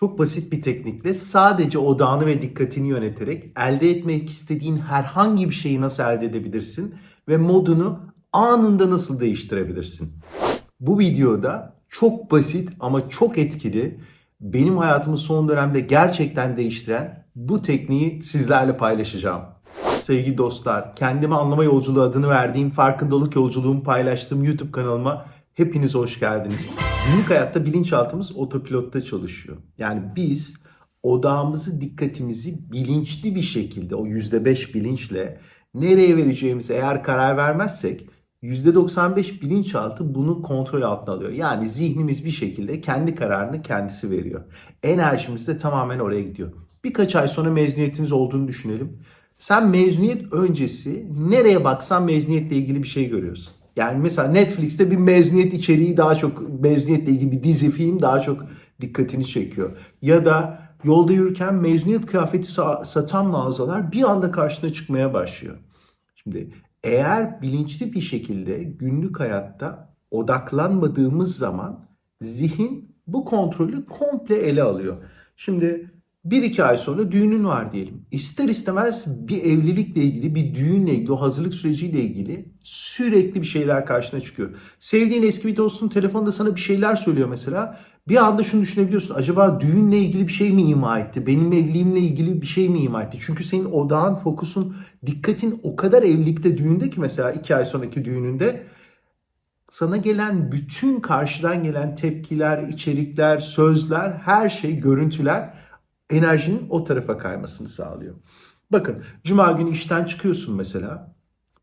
Çok basit bir teknikle sadece odağını ve dikkatini yöneterek elde etmek istediğin herhangi bir şeyi nasıl elde edebilirsin ve modunu anında nasıl değiştirebilirsin? Bu videoda çok basit ama çok etkili benim hayatımı son dönemde gerçekten değiştiren bu tekniği sizlerle paylaşacağım. Sevgili dostlar, kendimi anlama yolculuğu adını verdiğim farkındalık yolculuğumu paylaştığım YouTube kanalıma hepiniz hoş geldiniz. Günlük hayatta bilinçaltımız otopilotta çalışıyor. Yani biz odağımızı, dikkatimizi bilinçli bir şekilde o %5 bilinçle nereye vereceğimize eğer karar vermezsek %95 bilinçaltı bunu kontrol altına alıyor. Yani zihnimiz bir şekilde kendi kararını kendisi veriyor. Enerjimiz de tamamen oraya gidiyor. Birkaç ay sonra mezuniyetiniz olduğunu düşünelim. Sen mezuniyet öncesi nereye baksan mezuniyetle ilgili bir şey görüyorsun. Yani mesela Netflix'te bir mezuniyet içeriği daha çok mezuniyetle ilgili bir dizi film daha çok dikkatini çekiyor. Ya da yolda yürürken mezuniyet kıyafeti sa- satan mağazalar bir anda karşına çıkmaya başlıyor. Şimdi eğer bilinçli bir şekilde günlük hayatta odaklanmadığımız zaman zihin bu kontrolü komple ele alıyor. Şimdi bir iki ay sonra düğünün var diyelim. İster istemez bir evlilikle ilgili, bir düğünle ilgili, o hazırlık süreciyle ilgili sürekli bir şeyler karşına çıkıyor. Sevdiğin eski bir dostun telefonda sana bir şeyler söylüyor mesela. Bir anda şunu düşünebiliyorsun. Acaba düğünle ilgili bir şey mi ima etti? Benim evliliğimle ilgili bir şey mi ima etti? Çünkü senin odağın, fokusun, dikkatin o kadar evlilikte, düğünde ki mesela iki ay sonraki düğününde sana gelen bütün karşıdan gelen tepkiler, içerikler, sözler, her şey, görüntüler enerjinin o tarafa kaymasını sağlıyor. Bakın cuma günü işten çıkıyorsun mesela.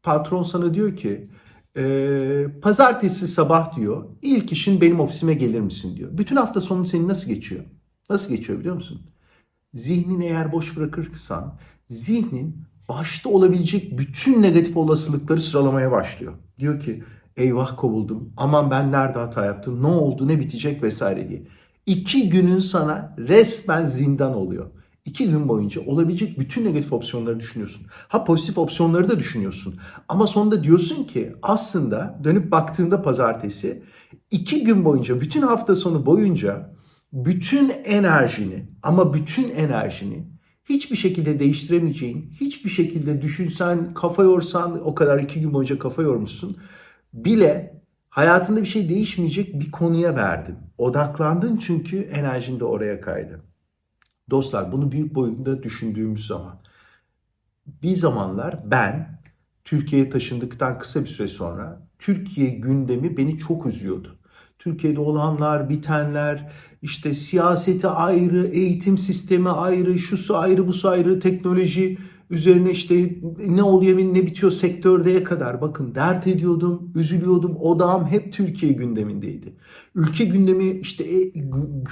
Patron sana diyor ki "Ee, pazartesi sabah diyor ilk işin benim ofisime gelir misin diyor. Bütün hafta sonu senin nasıl geçiyor? Nasıl geçiyor biliyor musun? Zihnini eğer boş bırakırsan zihnin başta olabilecek bütün negatif olasılıkları sıralamaya başlıyor. Diyor ki eyvah kovuldum aman ben nerede hata yaptım ne oldu ne bitecek vesaire diye. İki günün sana resmen zindan oluyor. İki gün boyunca olabilecek bütün negatif opsiyonları düşünüyorsun. Ha pozitif opsiyonları da düşünüyorsun. Ama sonunda diyorsun ki aslında dönüp baktığında pazartesi iki gün boyunca bütün hafta sonu boyunca bütün enerjini ama bütün enerjini hiçbir şekilde değiştiremeyeceğin, hiçbir şekilde düşünsen, kafa yorsan, o kadar iki gün boyunca kafa yormuşsun bile hayatında bir şey değişmeyecek bir konuya verdin. Odaklandın çünkü enerjin de oraya kaydı. Dostlar bunu büyük boyutta düşündüğümüz zaman bir zamanlar ben Türkiye'ye taşındıktan kısa bir süre sonra Türkiye gündemi beni çok üzüyordu. Türkiye'de olanlar, bitenler, işte siyaseti ayrı, eğitim sistemi ayrı, şusu ayrı, busu ayrı, teknoloji üzerine işte ne oluyor ne bitiyor sektördeye kadar bakın dert ediyordum, üzülüyordum. Odağım hep Türkiye gündemindeydi. Ülke gündemi işte e,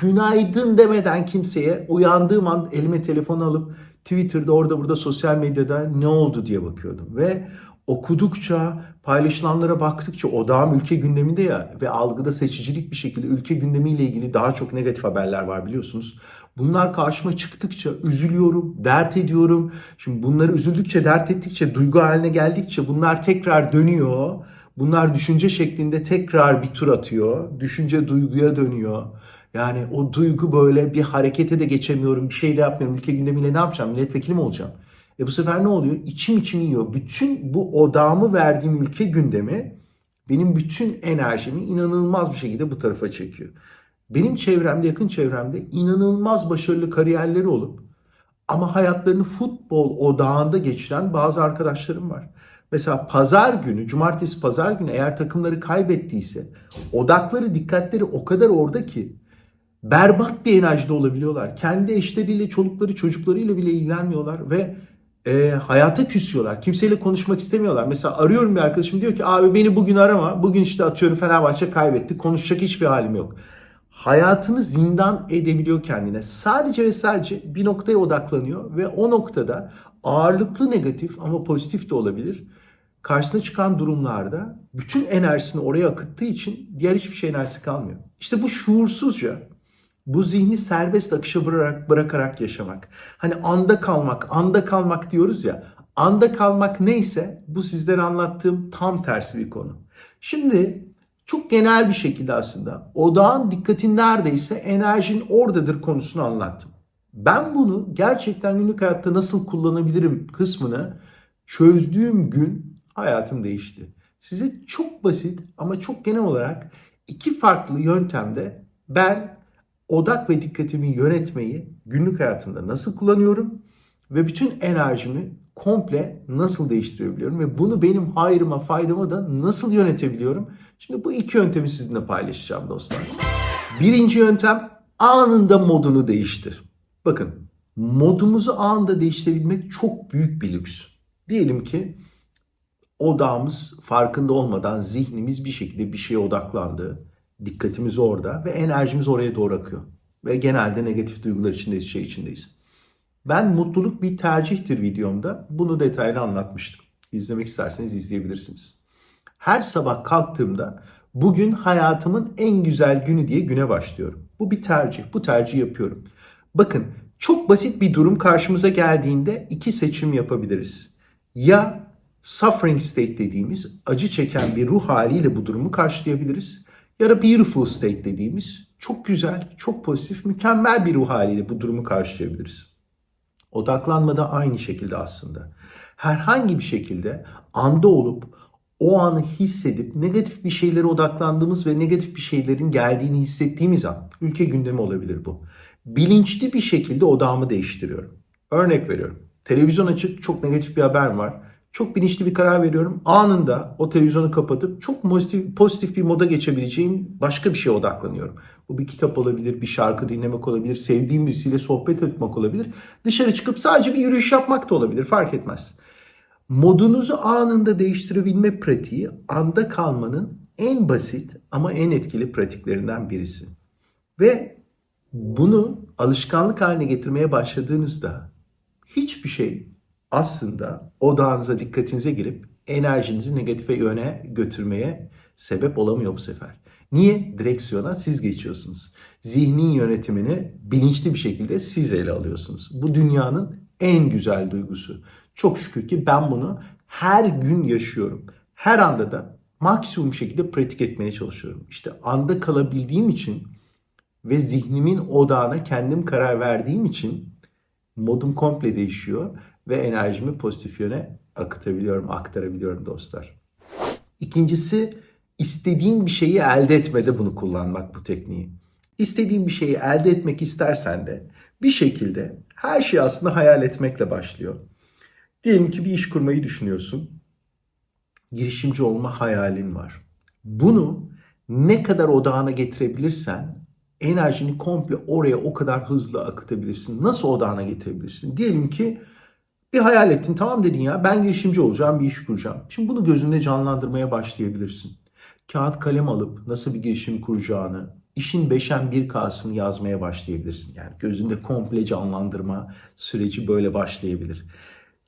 günaydın demeden kimseye uyandığım an elime telefon alıp Twitter'da orada burada sosyal medyada ne oldu diye bakıyordum ve okudukça, paylaşılanlara baktıkça odağım ülke gündeminde ya ve algıda seçicilik bir şekilde ülke gündemiyle ilgili daha çok negatif haberler var biliyorsunuz. Bunlar karşıma çıktıkça üzülüyorum, dert ediyorum. Şimdi bunları üzüldükçe, dert ettikçe, duygu haline geldikçe bunlar tekrar dönüyor. Bunlar düşünce şeklinde tekrar bir tur atıyor. Düşünce duyguya dönüyor. Yani o duygu böyle bir harekete de geçemiyorum, bir şey de yapmıyorum. Ülke gündemiyle ne yapacağım? Milletvekili mi olacağım? E bu sefer ne oluyor? İçim içimi yiyor. Bütün bu odağımı verdiğim ülke gündemi benim bütün enerjimi inanılmaz bir şekilde bu tarafa çekiyor. Benim çevremde, yakın çevremde inanılmaz başarılı kariyerleri olup ama hayatlarını futbol odağında geçiren bazı arkadaşlarım var. Mesela pazar günü, cumartesi pazar günü eğer takımları kaybettiyse odakları, dikkatleri o kadar orada ki berbat bir enerjide olabiliyorlar. Kendi eşleriyle, çolukları, çocuklarıyla bile ilgilenmiyorlar ve e, hayata küsüyorlar. Kimseyle konuşmak istemiyorlar. Mesela arıyorum bir arkadaşım diyor ki abi beni bugün arama. Bugün işte atıyorum Fenerbahçe kaybetti. Konuşacak hiçbir halim yok. Hayatını zindan edebiliyor kendine. Sadece ve sadece bir noktaya odaklanıyor ve o noktada ağırlıklı negatif ama pozitif de olabilir. Karşısına çıkan durumlarda bütün enerjisini oraya akıttığı için diğer hiçbir şey enerjisi kalmıyor. İşte bu şuursuzca bu zihni serbest akışa bırakarak, bırakarak yaşamak. Hani anda kalmak, anda kalmak diyoruz ya. Anda kalmak neyse bu sizlere anlattığım tam tersi bir konu. Şimdi çok genel bir şekilde aslında odağın dikkatin neredeyse enerjin oradadır konusunu anlattım. Ben bunu gerçekten günlük hayatta nasıl kullanabilirim kısmını çözdüğüm gün hayatım değişti. Size çok basit ama çok genel olarak iki farklı yöntemde ben odak ve dikkatimi yönetmeyi günlük hayatımda nasıl kullanıyorum ve bütün enerjimi komple nasıl değiştirebiliyorum ve bunu benim hayrıma faydama da nasıl yönetebiliyorum? Şimdi bu iki yöntemi sizinle paylaşacağım dostlar. Birinci yöntem anında modunu değiştir. Bakın modumuzu anında değiştirebilmek çok büyük bir lüks. Diyelim ki odağımız farkında olmadan zihnimiz bir şekilde bir şeye odaklandı. Dikkatimiz orada ve enerjimiz oraya doğru akıyor. Ve genelde negatif duygular içindeyiz, şey içindeyiz. Ben mutluluk bir tercihtir videomda bunu detaylı anlatmıştım. İzlemek isterseniz izleyebilirsiniz. Her sabah kalktığımda bugün hayatımın en güzel günü diye güne başlıyorum. Bu bir tercih. Bu tercihi yapıyorum. Bakın çok basit bir durum karşımıza geldiğinde iki seçim yapabiliriz. Ya suffering state dediğimiz acı çeken bir ruh haliyle bu durumu karşılayabiliriz. Ya da beautiful state dediğimiz çok güzel, çok pozitif, mükemmel bir ruh haliyle bu durumu karşılayabiliriz. Odaklanma da aynı şekilde aslında. Herhangi bir şekilde anda olup o anı hissedip negatif bir şeylere odaklandığımız ve negatif bir şeylerin geldiğini hissettiğimiz an ülke gündemi olabilir bu. Bilinçli bir şekilde odağımı değiştiriyorum. Örnek veriyorum. Televizyon açık çok negatif bir haber var. Çok bilinçli bir karar veriyorum. Anında o televizyonu kapatıp çok pozitif, pozitif bir moda geçebileceğim başka bir şeye odaklanıyorum. Bu bir kitap olabilir, bir şarkı dinlemek olabilir, sevdiğim birisiyle sohbet etmek olabilir. Dışarı çıkıp sadece bir yürüyüş yapmak da olabilir, fark etmez. Modunuzu anında değiştirebilme pratiği anda kalmanın en basit ama en etkili pratiklerinden birisi. Ve bunu alışkanlık haline getirmeye başladığınızda hiçbir şey aslında odağınıza, dikkatinize girip enerjinizi negatife yöne götürmeye sebep olamıyor bu sefer. Niye? Direksiyona siz geçiyorsunuz. Zihnin yönetimini bilinçli bir şekilde siz ele alıyorsunuz. Bu dünyanın en güzel duygusu. Çok şükür ki ben bunu her gün yaşıyorum. Her anda da maksimum şekilde pratik etmeye çalışıyorum. İşte anda kalabildiğim için ve zihnimin odağına kendim karar verdiğim için modum komple değişiyor ve enerjimi pozitif yöne akıtabiliyorum, aktarabiliyorum dostlar. İkincisi istediğin bir şeyi elde etmede bunu kullanmak bu tekniği. İstediğin bir şeyi elde etmek istersen de bir şekilde her şey aslında hayal etmekle başlıyor. Diyelim ki bir iş kurmayı düşünüyorsun. Girişimci olma hayalin var. Bunu ne kadar odağına getirebilirsen enerjini komple oraya o kadar hızlı akıtabilirsin. Nasıl odağına getirebilirsin? Diyelim ki bir hayal ettin tamam dedin ya ben girişimci olacağım bir iş kuracağım. Şimdi bunu gözünde canlandırmaya başlayabilirsin. Kağıt kalem alıp nasıl bir girişim kuracağını, işin beşen bir kasını yazmaya başlayabilirsin. Yani gözünde komple canlandırma süreci böyle başlayabilir.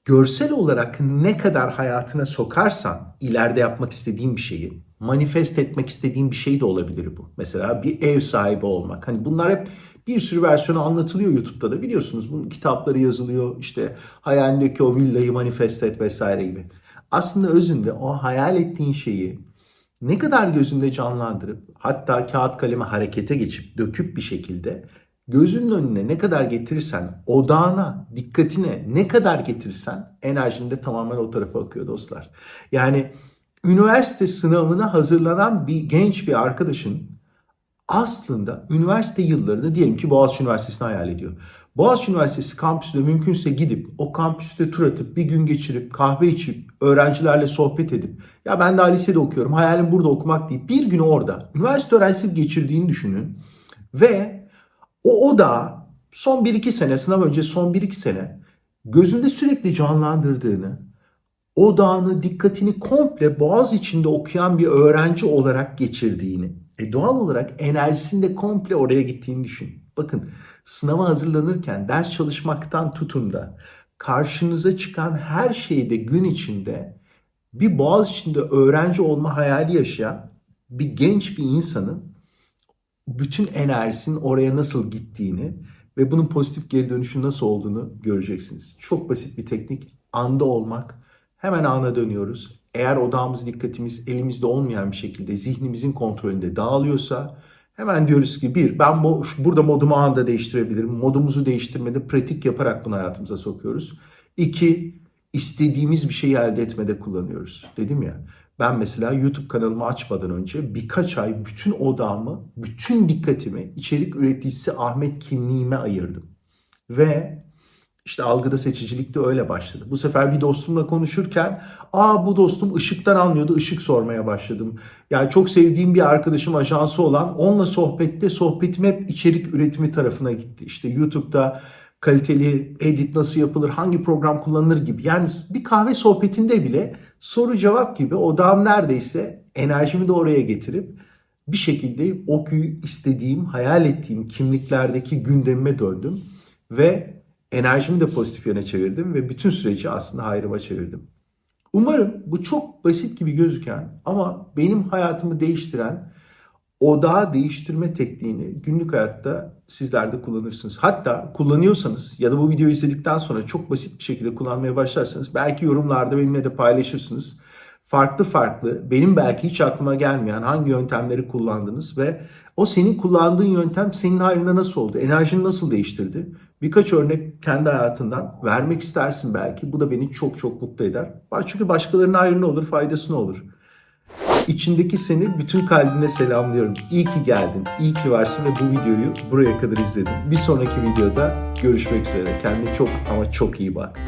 Görsel olarak ne kadar hayatına sokarsan ileride yapmak istediğin bir şeyi, manifest etmek istediğin bir şey de olabilir bu. Mesela bir ev sahibi olmak. Hani bunlar hep bir sürü versiyonu anlatılıyor YouTube'da da biliyorsunuz. Bunun kitapları yazılıyor. İşte hayalindeki o villayı manifest et vesaire gibi. Aslında özünde o hayal ettiğin şeyi ne kadar gözünde canlandırıp hatta kağıt kaleme harekete geçip döküp bir şekilde gözünün önüne ne kadar getirirsen, odağına, dikkatine ne kadar getirirsen enerjin de tamamen o tarafa akıyor dostlar. Yani üniversite sınavına hazırlanan bir genç bir arkadaşın aslında üniversite yıllarında diyelim ki Boğaziçi Üniversitesi'ni hayal ediyor. Boğaziçi Üniversitesi kampüsüne mümkünse gidip o kampüste tur atıp bir gün geçirip kahve içip öğrencilerle sohbet edip ya ben daha lisede okuyorum hayalim burada okumak deyip bir günü orada üniversite öğrencisi geçirdiğini düşünün ve o oda son 1-2 sene sınav önce son 1-2 sene gözünde sürekli canlandırdığını odağını, dikkatini komple boğaz içinde okuyan bir öğrenci olarak geçirdiğini, e doğal olarak enerjisini de komple oraya gittiğini düşün. Bakın sınava hazırlanırken ders çalışmaktan tutun da karşınıza çıkan her şeyde gün içinde bir boğaz içinde öğrenci olma hayali yaşayan bir genç bir insanın bütün enerjisinin oraya nasıl gittiğini ve bunun pozitif geri dönüşü nasıl olduğunu göreceksiniz. Çok basit bir teknik. Anda olmak, Hemen ana dönüyoruz. Eğer odağımız, dikkatimiz elimizde olmayan bir şekilde zihnimizin kontrolünde dağılıyorsa hemen diyoruz ki bir, ben bu, burada modumu anında değiştirebilirim. Modumuzu değiştirmede pratik yaparak bunu hayatımıza sokuyoruz. İki, istediğimiz bir şeyi elde etmede kullanıyoruz. Dedim ya, ben mesela YouTube kanalımı açmadan önce birkaç ay bütün odağımı, bütün dikkatimi içerik üreticisi Ahmet kimliğime ayırdım. Ve işte algıda seçicilik de öyle başladı. Bu sefer bir dostumla konuşurken aa bu dostum ışıktan anlıyordu ışık sormaya başladım. Yani çok sevdiğim bir arkadaşım ajansı olan onunla sohbette sohbetim hep içerik üretimi tarafına gitti. İşte YouTube'da kaliteli edit nasıl yapılır, hangi program kullanılır gibi. Yani bir kahve sohbetinde bile soru cevap gibi odağım neredeyse enerjimi de oraya getirip bir şekilde o istediğim, hayal ettiğim kimliklerdeki gündemime döndüm ve enerjimi de pozitif yöne çevirdim ve bütün süreci aslında hayrıma çevirdim. Umarım bu çok basit gibi gözüken ama benim hayatımı değiştiren odağı değiştirme tekniğini günlük hayatta sizler de kullanırsınız. Hatta kullanıyorsanız ya da bu videoyu izledikten sonra çok basit bir şekilde kullanmaya başlarsanız belki yorumlarda benimle de paylaşırsınız. Farklı farklı benim belki hiç aklıma gelmeyen hangi yöntemleri kullandınız ve o senin kullandığın yöntem senin hayrına nasıl oldu? Enerjini nasıl değiştirdi? Birkaç örnek kendi hayatından vermek istersin belki. Bu da beni çok çok mutlu eder. Çünkü başkalarının hayrına olur, faydasına olur. İçindeki seni bütün kalbimle selamlıyorum. İyi ki geldin, iyi ki varsın ve bu videoyu buraya kadar izledin. Bir sonraki videoda görüşmek üzere. Kendine çok ama çok iyi bak.